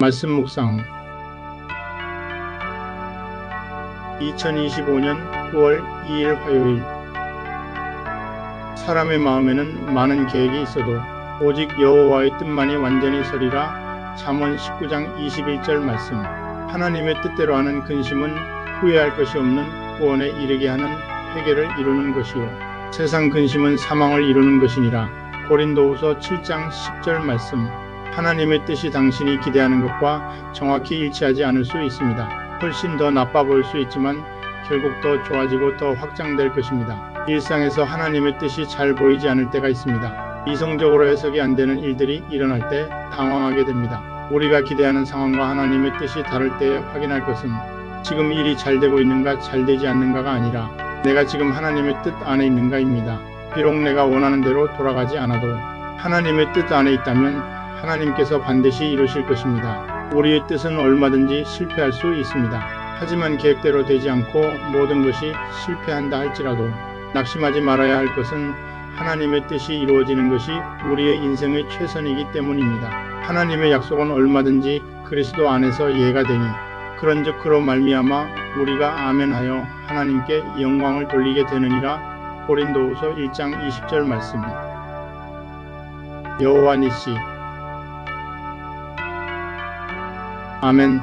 말씀 묵상. 2025년 9월 2일 화요일. 사람의 마음에는 많은 계획이 있어도 오직 여호와의 뜻만이 완전히 서리라 잠언 19장 21절 말씀. 하나님의 뜻대로 하는 근심은 후회할 것이 없는 구원에 이르게 하는 회개를 이루는 것이요. 세상 근심은 사망을 이루는 것이니라. 고린도후서 7장 10절 말씀 하나님의 뜻이 당신이 기대하는 것과 정확히 일치하지 않을 수 있습니다. 훨씬 더 나빠 보일 수 있지만 결국 더 좋아지고 더 확장될 것입니다. 일상에서 하나님의 뜻이 잘 보이지 않을 때가 있습니다. 이성적으로 해석이 안 되는 일들이 일어날 때 당황하게 됩니다. 우리가 기대하는 상황과 하나님의 뜻이 다를 때에 확인할 것은 지금 일이 잘 되고 있는가 잘 되지 않는가가 아니라 내가 지금 하나님의 뜻 안에 있는가입니다. 비록 내가 원하는 대로 돌아가지 않아도 하나님의 뜻 안에 있다면 하나님께서 반드시 이루실 것입니다. 우리의 뜻은 얼마든지 실패할 수 있습니다. 하지만 계획대로 되지 않고 모든 것이 실패한다 할지라도 낙심하지 말아야 할 것은 하나님의 뜻이 이루어지는 것이 우리의 인생의 최선이기 때문입니다. 하나님의 약속은 얼마든지 그리스도 안에서 이해가 되니 그런즉 그로 말미암아 우리가 아멘하여 하나님께 영광을 돌리게 되느니라 고린도후서 1장 20절 말씀 여호와 니시 아멘